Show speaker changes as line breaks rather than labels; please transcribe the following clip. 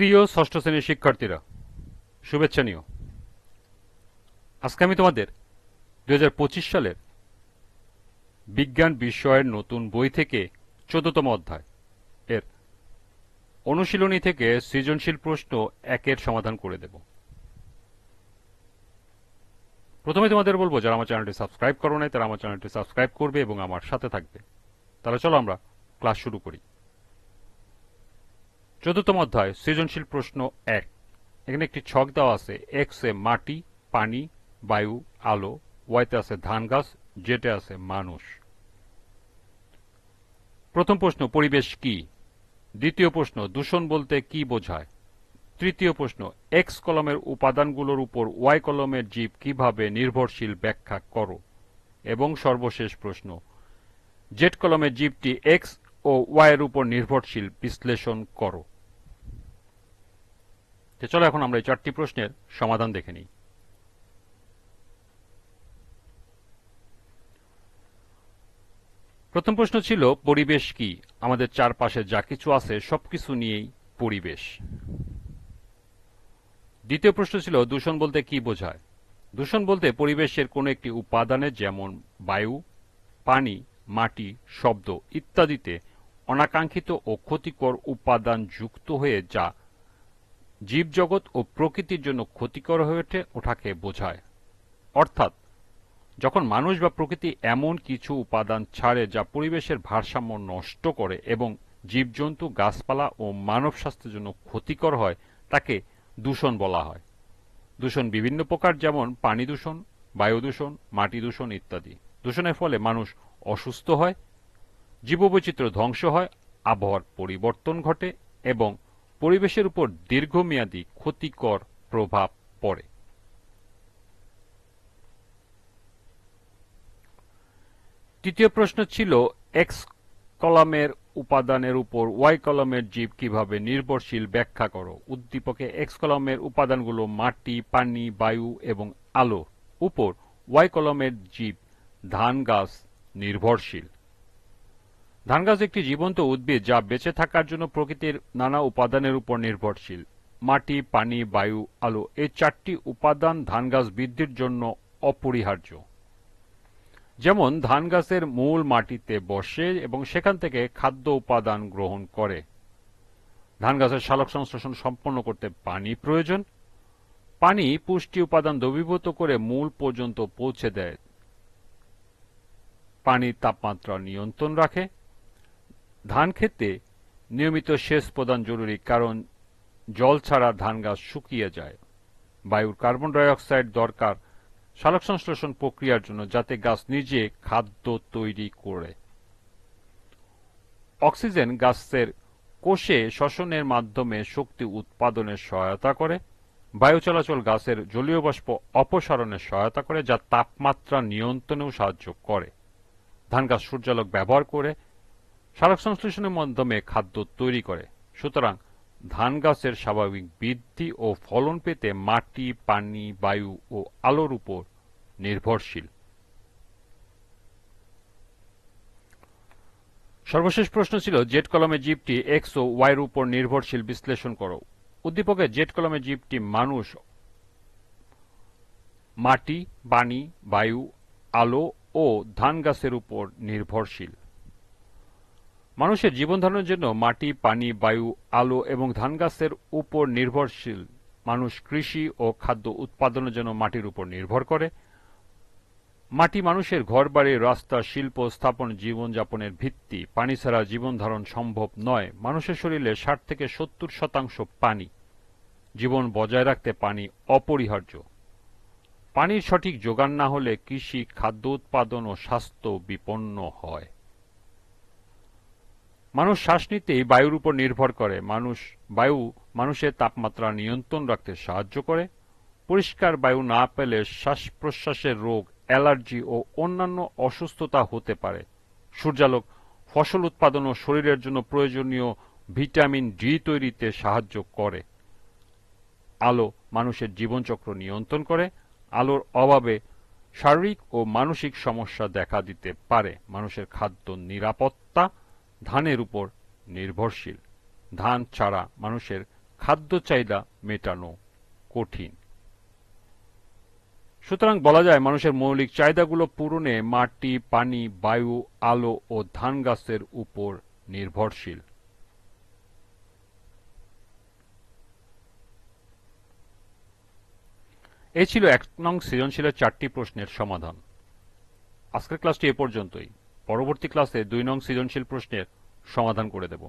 প্রিয় ষষ্ঠ শ্রেণির শিক্ষার্থীরা, শুভেচ্ছা নিও। আজকে আমি তোমাদের দু হাজার পঁচিশ সালের বিজ্ঞান বিষয়ের নতুন বই থেকে চোদ্দতম অধ্যায় এর অনুশীলনী থেকে সৃজনশীল প্রশ্ন একের সমাধান করে দেব। প্রথমে তোমাদের বলব, যারা আমার চ্যানেলটি সাবস্ক্রাইব করো নাই, তারা আমার চ্যানেলটি সাবস্ক্রাইব করবে এবং আমার সাথে থাকবে। তাহলে চলো আমরা ক্লাস শুরু করি। চতুর্থম অধ্যায়, সৃজনশীল প্রশ্ন এক। এখানে একটি ছক দেওয়া আছে। এক্স এ মাটি, পানি, বায়ু, আলো ওয়াইতে আছে ধান গাছ জেটে আছে মানুষ। প্রথম প্রশ্ন, পরিবেশ কি? দ্বিতীয় প্রশ্ন, দূষণ বলতে কি বোঝায়? তৃতীয় প্রশ্ন এক্স কলমের উপাদানগুলোর উপর ওয়াই কলমের জীব কীভাবে নির্ভরশীল ব্যাখ্যা করো? এবং সর্বশেষ প্রশ্ন জেট কলমের জীবটি এক্স ও ওয়াই এর উপর নির্ভরশীল বিশ্লেষণ করো। তো চলো এখন আমরা এই চারটি প্রশ্নের সমাধান দেখে নিই। প্রথম প্রশ্ন ছিল, পরিবেশ কি? আমাদের চারপাশে যা কিছু আছে, সবকিছু নিয়েই পরিবেশ। দ্বিতীয় প্রশ্ন ছিল, দূষণ বলতে কি বোঝায়? দূষণ বলতে পরিবেশের কোনো একটি উপাদানে যেমন বায়ু, পানি, মাটি, শব্দ ইত্যাদিতে অনাকাঙ্ক্ষিত ও ক্ষতিকর উপাদান যুক্ত হয়ে যা জীবজগৎ ও প্রকৃতির জন্য ক্ষতিকর হয়ে ওঠে, ওঠাকে বোঝায়। অর্থাৎ, যখন মানুষ বা প্রকৃতি এমন কিছু উপাদান ছাড়ে যা পরিবেশের ভারসাম্য নষ্ট করে এবং জীবজন্তু, গাছপালা ও মানব স্বাস্থ্যের জন্য ক্ষতিকর হয়, তাকে দূষণ বলা হয়। দূষণ বিভিন্ন প্রকার, যেমন পানি দূষণ, বায়ু দূষণ, মাটি দূষণ ইত্যাদি। দূষণের ফলে মানুষ অসুস্থ হয়, জীববৈচিত্র্য ধ্বংস হয়, আবহাওয়ার পরিবর্তন ঘটে এবং পরিবেশের উপর দীর্ঘমেয়াদী ক্ষতিকর প্রভাব পড়ে। তৃতীয় প্রশ্ন ছিল এক্স কলামের উপাদানের উপর ওয়াই কলমের জীব কীভাবে নির্ভরশীল? ব্যাখ্যা করো। উদ্দীপকে এক্স কলমের উপাদানগুলো মাটি, পানি, বায়ু এবং আলো উপর ওয়াই কলমের জীব, ধান, গাছ নির্ভরশীল। ধান গাছ একটি জীবন্ত উদ্ভিদ যা বেঁচে থাকার জন্য প্রকৃতির নানা উপাদানের উপর নির্ভরশীল। মাটি, পানি, বায়ু, আলো এই চারটি উপাদান ধান গাছ বৃদ্ধির জন্য অপরিহার্য। যেমন ধান গাছের মূল মাটিতে বসে এবং সেখান থেকে খাদ্য উপাদান গ্রহণ করে। ধান গাছের সালোক সংশ্লেষণ সম্পন্ন করতে পানি প্রয়োজন। পানি পুষ্টি উপাদান দ্রবীভূত করে মূল পর্যন্ত পৌঁছে দেয়। পানির তাপমাত্রা নিয়ন্ত্রণ রাখে। ধান খেতে নিয়মিত সেচ প্রদান জরুরি, কারণ জল ছাড়া ধান গাছ শুকিয়ে যায়। বায়ুর কার্বন ডাইঅক্সাইড দরকার সালোক সংশ্লেষণ প্রক্রিয়ার জন্য, যাতে গাছ নিজে খাদ্য তৈরি করে। অক্সিজেন গাছের কোষে শ্বসনের মাধ্যমে শক্তি উৎপাদনে সহায়তা করে। বায়ু চলাচল গাছের জলীয় বাষ্প অপসারণে সহায়তা করে, যা তাপমাত্রা নিয়ন্ত্রণেও সাহায্য করে। ধান গাছ সূর্যালোক ব্যবহার করে সালোক সংশ্লেষণের মাধ্যমে খাদ্য তৈরি করে। সুতরাং ধান গাছের স্বাভাবিক বৃদ্ধি ও ফলন পেতে মাটি, পানি, বায়ু ও আলোর উপর নির্ভরশীল। সর্বশেষ প্রশ্ন ছিল, জেট কলমে জীবটি এক্স ও ওয়াইয়ের উপর নির্ভরশীল বিশ্লেষণ করো। উদ্দীপকে জেট কলমে জীবটি মানুষ, মাটি, পানি, বায়ু, আলো ও ধান গাছের উপর নির্ভরশীল। মানুষের জীবন ধারণের জন্য মাটি, পানি, বায়ু, আলো এবং ধান গাছের উপর নির্ভরশীল। মানুষ কৃষি ও খাদ্য উৎপাদনের জন্য মাটির উপর নির্ভর করে। মাটি মানুষের ঘরবাড়ি রাস্তা, শিল্প, স্থাপন, জীবনযাপনের ভিত্তি। পানি ছাড়া জীবন ধারণ সম্ভব নয়। মানুষের শরীরে ষাট থেকে সত্তর শতাংশ পানি। জীবন বজায় রাখতে পানি অপরিহার্য। পানির সঠিক যোগান না হলে কৃষি, খাদ্য উৎপাদন ও স্বাস্থ্য বিপন্ন হয়। মানুষ শ্বাস নিতেই বায়ুর উপর নির্ভর করে। মানুষ বায়ু মানুষের তাপমাত্রা নিয়ন্ত্রণ রাখতে সাহায্য করে। পরিষ্কার বায়ু না পেলে শ্বাস প্রশ্বাসের রোগ, অ্যালার্জি ও অন্যান্য অসুস্থতা হতে পারে। সূর্যালোক, ফসল উৎপাদন ও শরীরের জন্য প্রয়োজনীয় ভিটামিন ডি তৈরিতে সাহায্য করে। আলো মানুষের জীবনচক্র নিয়ন্ত্রণ করে। আলোর অভাবে শারীরিক ও মানসিক সমস্যা দেখা দিতে পারে। মানুষের খাদ্য নিরাপত্তা ধানের উপর নির্ভরশীল। ধান ছাড়া মানুষের খাদ্য চাহিদা মেটানো কঠিন। সুতরাং বলা যায়, মানুষের মৌলিক চাহিদাগুলো পূরণে মাটি, পানি, বায়ু, আলো ও ধান গাছের উপর নির্ভরশীল। এই ছিল এক নং সৃজনশীলের চারটি প্রশ্নের সমাধান। আজকের ক্লাসটি এ পর্যন্তই। পরবর্তী ক্লাসে দুই নং সৃজনশীল প্রশ্নের সমাধান করে দেব।